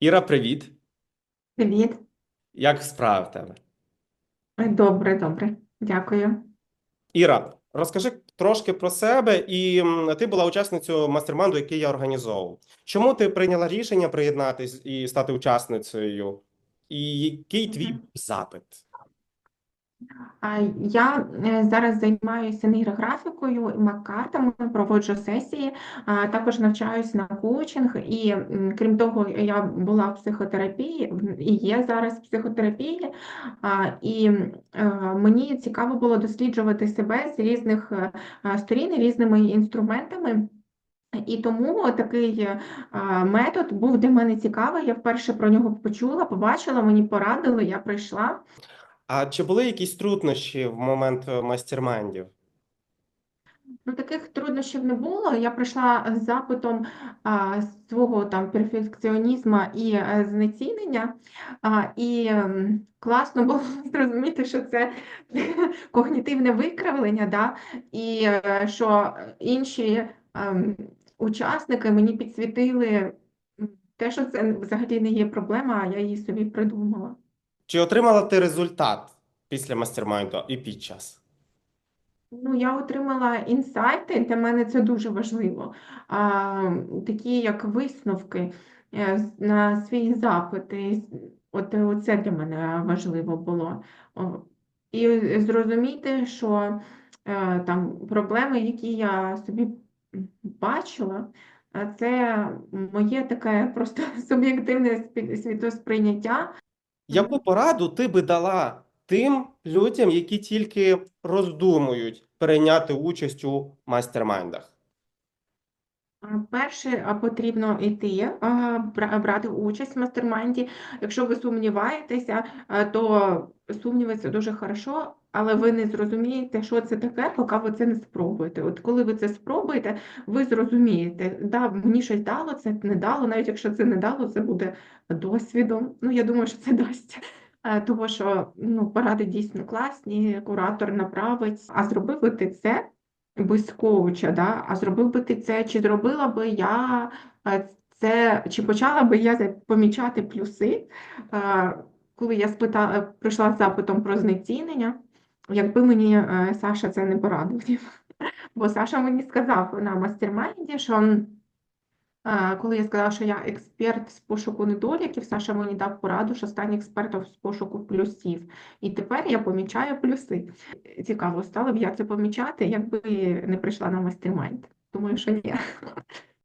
Іра, привіт. Привіт. Як справи в тебе? Добре, добре. Дякую. Іра, розкажи трошки про себе, і ти була учасницею мастерманду, який я організовував. Чому ти прийняла рішення приєднатись і стати учасницею? І який твій запит? Я е, зараз займаюся нейрографікою, маккартами, проводжу сесії, також навчаюсь на коучинг. І крім того, я була в психотерапії і є зараз в психотерапії. І е, мені цікаво було досліджувати себе з різних е, сторін, різними інструментами. І тому такий метод був для мене цікавий. Я вперше про нього почула, побачила, мені порадили, я прийшла. А чи були якісь труднощі в момент е, мастермайндів? Ну, таких труднощів не було. Я прийшла з запитом а, свого там перфекціонізму і е, знецінення, а, і ем, класно було зрозуміти, що це когнітивне викривлення, да, і е, що інші ем, учасники мені підсвітили те, що це взагалі не є проблема, а я її собі придумала. Чи отримала ти результат після мастермайнду і під час? Ну, я отримала інсайти, для мене це дуже важливо. А, такі як висновки е, на свої запити. От це для мене важливо було. І зрозуміти, що е, там проблеми, які я собі бачила, це моє таке просто суб'єктивне світосприйняття. Яку пораду ти би дала тим людям, які тільки роздумують прийняти участь у мастермайндах? Перше, потрібно йти, брати участь в мастермайнді. Якщо ви сумніваєтеся, то сумніви це дуже хорошо, але ви не зрозумієте, що це таке, поки ви це не спробуєте. От коли ви це спробуєте, ви зрозумієте, да, мені щось дало, це не дало, навіть якщо це не дало, це буде досвідом. Ну, я думаю, що це дасть. Е, Того, що ну, поради дійсно класні, куратор направить. А зробив би ти це без коуча, да? А зробив би ти це, чи зробила би я е, це, чи почала би я помічати плюси, е, коли я спита, е, прийшла з запитом про знецінення, якби мені е, Саша це не порадив. Бо Саша мені сказав на мастермайнді, що е, коли я сказала, що я експерт з пошуку недоліків, Саша мені дав пораду, що стань експертом з пошуку плюсів. І тепер я помічаю плюси. Цікаво, стала б я це помічати, якби не прийшла на мастермайнд. Думаю, що ні.